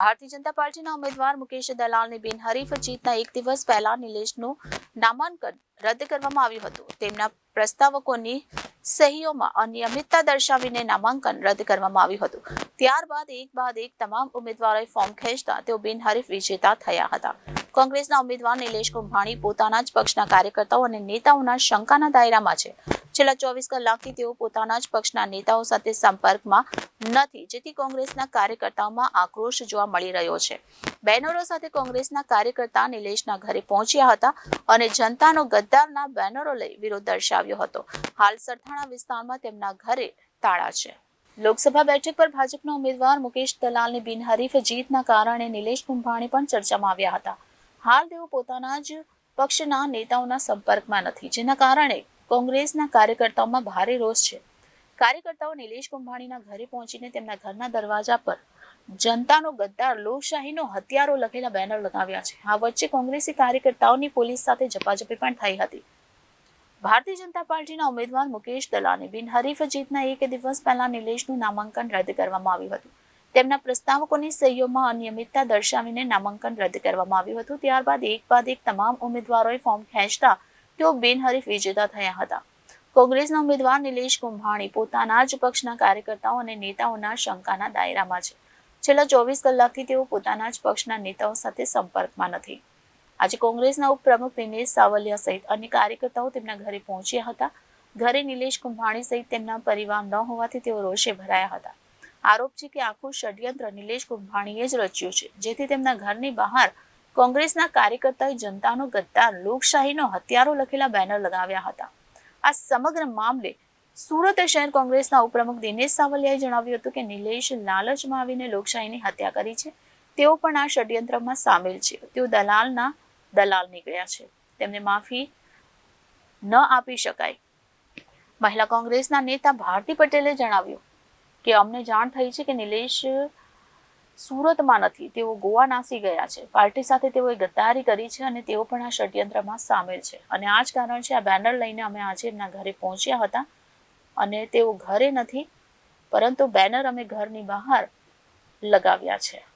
ભારતીય જનતા પાર્ટીના ઉમેદવાર મુકેશ દલાલની બિનહરીફ જીતના એક દિવસ પહેલા નિલેશનું નામાંકન રદ કરવામાં આવ્યું હતું. તેમના પ્રસ્તાવકોની સહીઓમાં અનિયમિતતા દર્શાવીને નામાંકન રદ કરવામાં આવ્યું હતું. ત્યારબાદ એક બાદ એક તમામ ઉમેદવારોએ ફોર્મ ખેંચતા તેઓ બિનહરીફ વિજેતા થયા હતા. કોંગ્રેસના ઉમેદવાર નિલેશ કુંભાણી પોતાના જ પક્ષના કાર્યકર્તાઓ અને નેતાઓના શંકાના દાયરામાં છે. છેલ્લા ચોવીસ કલાકથી તેઓ પોતાના જ પક્ષના નેતાઓ સાથે સંપર્કમાં નથી, જેથી કોંગ્રેસના કાર્યકર્તાઓમાં આક્રોશ જોવા મળી રહ્યો છે. બેનરો સાથે કોંગ્રેસના કાર્યકર્તા નિલેશના ઘરે પહોંચ્યા હતા અને જનતાનો ગદ્દારના બેનરો લઈ વિરોધ દર્શાવ્યો હતો. હાલ સરથાણા વિસ્તારમાં તેમના ઘરે તાળા છે. લોકસભા બેઠક પર ભાજપના ઉમેદવાર મુકેશ દલાલની બિનહરીફ જીતના કારણે નિલેશ કુંભાણી પણ ચર્ચામાં આવ્યા હતા. હાલ તેઓ પોતાના જ પક્ષના નેતાઓના સંપર્કમાં નથી, જેના કારણે કોંગ્રેસના કાર્યકર્તાઓમાં ભારે રોષ છે. કાર્યકર્તાઓ નિલેશ કુંભાણીના ઘરે પહોંચીને તેમના ઘરના દરવાજા પર જનતાનો ગદ્દાર, લોકશાહીનો હથિયારો લખેલા બેનર લગાવ્યા છે. આ વચ્ચે કોંગ્રેસી કાર્યકર્તાઓની પોલીસ સાથે ઝપાઝપી પણ થઈ હતી. ભારતીય જનતા પાર્ટીના ઉમેદવાર મુકેશ દલાલની બિનહરીફ જીતના એક દિવસ પહેલા નિલેશનું નામાંકન રદ કરવામાં આવ્યું હતું. તેમના પ્રસ્તાવકોની સહીઓમાં અનિયમિતતા દર્શાવીને નામાંકન રદ કરવામાં આવ્યું હતું. ત્યારબાદ એક બાદ એક તમામ ઉમેદવારોએ ફોર્મ ખેંચતા તેઓ બિનહરીફ વિજેતા થયા હતા. કોંગ્રેસના ઉમેદવાર નિલેશ કુંભાણી પોતાના જ પક્ષના કાર્યકર્તાઓ અને નેતાઓના શંકાના દાયરામાં છે. છેલ્લા ચોવીસ કલાકથી તેઓ પોતાના જ પક્ષના નેતાઓ સાથે સંપર્કમાં નથી. આજે કોંગ્રેસના ઉપપ્રમુખ દિનેશ સાવલિયા સહિત અન્ય કાર્યકર્તાઓ તેમના ઘરે પહોંચ્યા હતા. ઘરે નિલેશ કુંભાણી સહિત તેમના પરિવાર ન હોવાથી તેઓ રોષે ભરાયા હતા. આરોપ છે કે આખું ષડયંત્ર નિલેશ કુંભાણીએ જ રચ્યું છે, જેથી તેમના ઘરની બહાર કોંગ્રેસના કાર્યકર્તાએ જનતાનો ગદ્દાર, લોકશાહીનો હત્યારો લખેલા બેનર લગાવ્યા હતા. આ સમગ્ર મામલે સુરત શહેર કોંગ્રેસના ઉપપ્રમુખ દિનેશ સાવલિયાએ જણાવ્યું હતું કે નિલેશ લાલચમાં આવીને લોકશાહીની હત્યા કરી છે. તેઓ પણ આ ષડયંત્રમાં સામેલ છે. તેઓ દલાલના દલાલ નીકળ્યા છે. તેમને માફી ન આપી શકાય. મહિલા કોંગ્રેસના નેતા ભારતી પટેલે જણાવ્યું કે અમને જાણ થઈ છે કે નિલેશ સુરતમાં નથી, તેઓ ગોવા નાસી ગયા છે. પાર્ટી સાથે તેઓએ ગદ્દારી કરી છે અને તેઓ પણ આ ષડયંત્રમાં સામેલ છે. અને આ જ કારણ છે, આ બેનર લઈને અમે આજે એમના ઘરે પહોંચ્યા હતા અને તેઓ ઘરે નથી, પરંતુ બેનર અમે ઘરની બહાર લગાવ્યા છે.